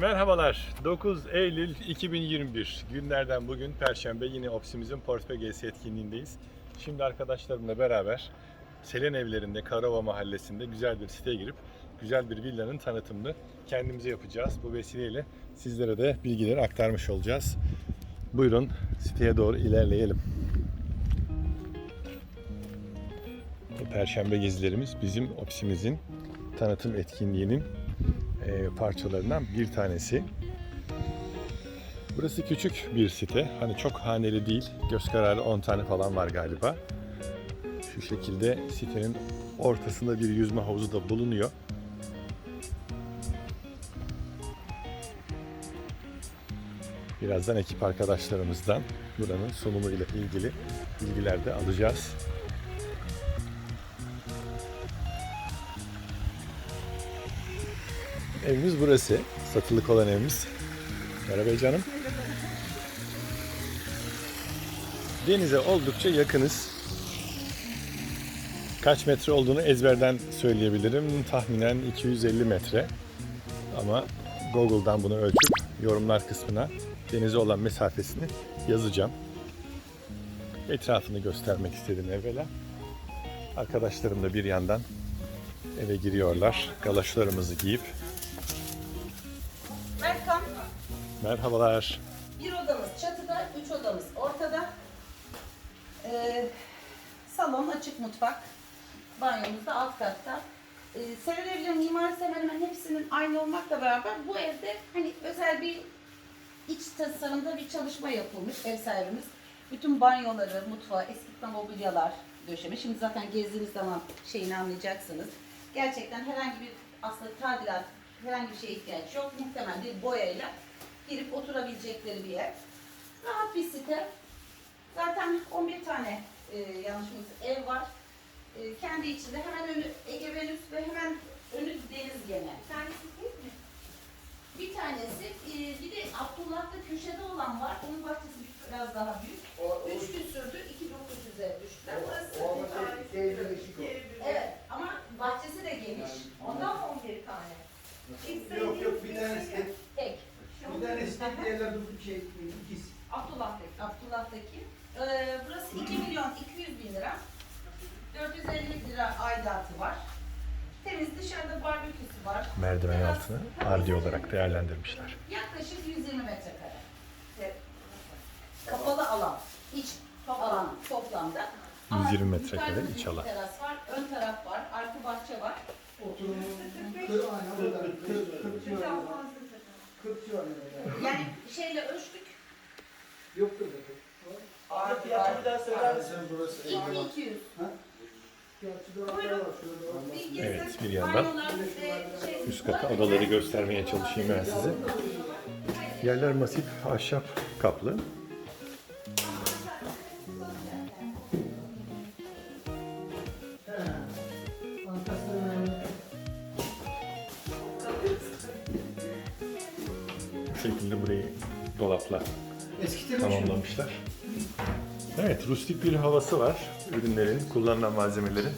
Merhabalar. 9 Eylül 2021 günlerden bugün Perşembe yine ofisimizin Portföy Gezisi etkinliğindeyiz. Şimdi arkadaşlarımla beraber Selen Evlerinde Karova Mahallesi'nde güzel bir siteye girip güzel bir villanın tanıtımını kendimize yapacağız. Bu vesileyle sizlere de bilgileri aktarmış olacağız. Buyurun siteye doğru ilerleyelim. Perşembe gezilerimiz bizim ofisimizin tanıtım etkinliğinin parçalarından bir tanesi. Burası küçük bir site. Hani çok haneli değil. Göz kararı 10 tane falan var galiba. Şu şekilde sitenin ortasında bir yüzme havuzu da bulunuyor. Birazdan ekip arkadaşlarımızdan buranın sunumu ile ilgili bilgiler de alacağız. Evimiz burası. Satılık olan evimiz. Merhaba canım. Denize oldukça yakınız. Kaç metre olduğunu ezberden söyleyebilirim. Tahminen 250 metre. Ama Google'dan bunu ölçüp yorumlar kısmına denize olan mesafesini yazacağım. Etrafını göstermek istedim evvela. Arkadaşlarım da bir yandan eve giriyorlar. Galoşlarımızı giyip Merhabalar. Bir odamız çatıda, üç odamız ortada. Ee, salon, açık mutfak. Banyomuz da alt katta. Ee, Seren evlerin mimarisi hemen hemen hepsinin aynı olmakla beraber bu evde hani özel bir iç tasarımda bir çalışma yapılmış ev sahibimiz. Bütün banyoları, mutfağı, eski mobilyalar döşemiş. Şimdi zaten gezdiğiniz zaman şeyini anlayacaksınız. Gerçekten herhangi bir aslında tadilat, herhangi bir şeye ihtiyaç yok. Muhtemelen bir boyayla girip oturabilecekleri bir yer. Rahat bir site. Zaten 11 tane e, yanlışımız ev var. E, kendi içinde hemen önü Ege Venüs ve hemen önü deniz gene. Tanesi değil mi? Bir tanesi, e, bir de Abdullah'ta köşede olan var. Onun bahçesi biraz daha büyük. şey, İkiz. Abdullah'taki. Abdullah'taki. Ee, burası 2 milyon 200 bin lira. 450 lira aidatı var. Temiz dışarıda barbeküsü var. Merdiven Biraz- altını ardi olarak değerlendirmişler. Yaklaşık 120 metrekare. Kapalı alan, iç alan toplamda. 120 metrekare iç alan. Teras var, ön taraf var, arka bahçe var. Oturumun kırk aynen burada. Kırk- var. 40 civarında yani. Yani şeyle ölçtük. Yoktur da çok. Abi fiyatını da söyler misin? burası 2200. Ha? Evet bir yandan üst kata odaları göstermeye çalışayım ben size. Yerler masif ahşap kaplı. Şekilde burayı dolapla tamamlamışlar. Evet, rustik bir havası var ürünlerin, kullanılan malzemelerin.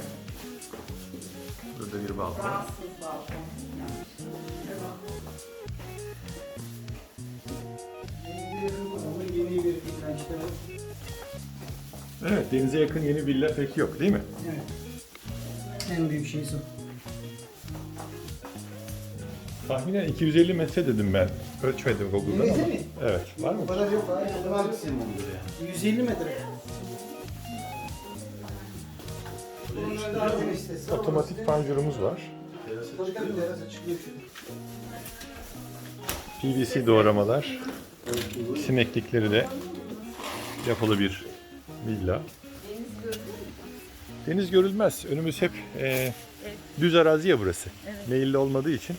Burada bir balkon. Evet, denize yakın yeni villa pek yok değil mi? Evet. En büyük şey o. Tahminen 250 metre dedim ben. Ölçmedim Google'dan Denize ama. mi? Evet, var mı? Kadar yok. Hayır, o da var. 150 metre. Bunlar daha geniş sitesi. Otomatik panjurumuz var. PVC doğramalar. Sineklikleri de yapılı bir villa. Deniz görülmez. Önümüz hep e, düz arazi ya burası. Meyilli olmadığı için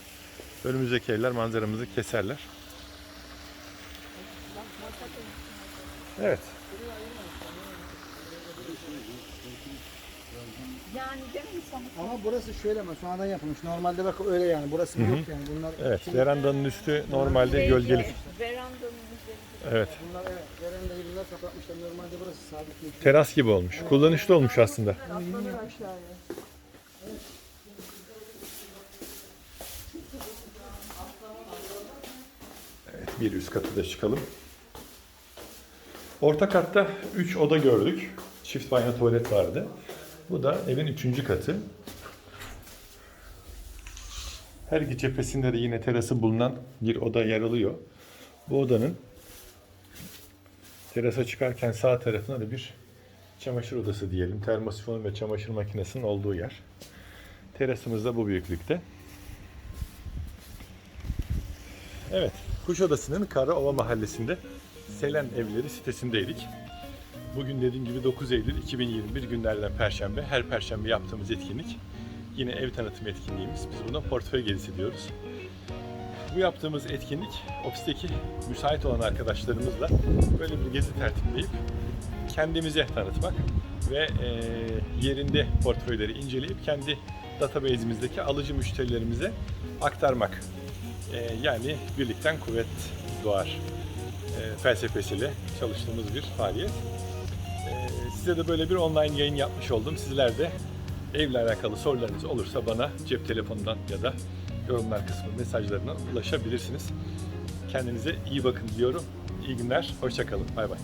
önümüzdeki evler manzaramızı keserler. Evet. Ama burası şöyle ama sonradan yapılmış. Normalde bak öyle yani. Burası yok yani. Bunlar Evet, verandanın üstü normalde gölgelik. Verandanın üzerinde. Evet, Bunlar evet, verandayı bunlar kapatmışlar. Normalde burası sabitmiş. teras gibi olmuş. Kullanışlı olmuş aslında. Atlanır aşağıya. Bir üst katı da çıkalım. Orta katta 3 oda gördük. Çift banyo tuvalet vardı. Bu da evin 3. katı. Her iki cephesinde de yine terası bulunan bir oda yer alıyor. Bu odanın terasa çıkarken sağ tarafına da bir çamaşır odası diyelim. Termosifon ve çamaşır makinesinin olduğu yer. Terasımız da bu büyüklükte. Evet, Kuşadası'nın Karaova mahallesinde Selen Evleri sitesindeydik. Bugün dediğim gibi 9 Eylül 2021 günlerden Perşembe. Her Perşembe yaptığımız etkinlik yine ev tanıtım etkinliğimiz. Biz buna portföy gezisi diyoruz. Bu yaptığımız etkinlik ofisteki müsait olan arkadaşlarımızla böyle bir gezi tertipleyip kendimize tanıtmak ve e, yerinde portföyleri inceleyip kendi database'imizdeki alıcı müşterilerimize aktarmak. E, yani birlikten kuvvet doğar e, felsefesiyle çalıştığımız bir faaliyet. E, size de böyle bir online yayın yapmış oldum. Sizler de evle alakalı sorularınız olursa bana cep telefonundan ya da yorumlar kısmı mesajlarından ulaşabilirsiniz. Kendinize iyi bakın diyorum. İyi günler, hoşçakalın. Bay bay.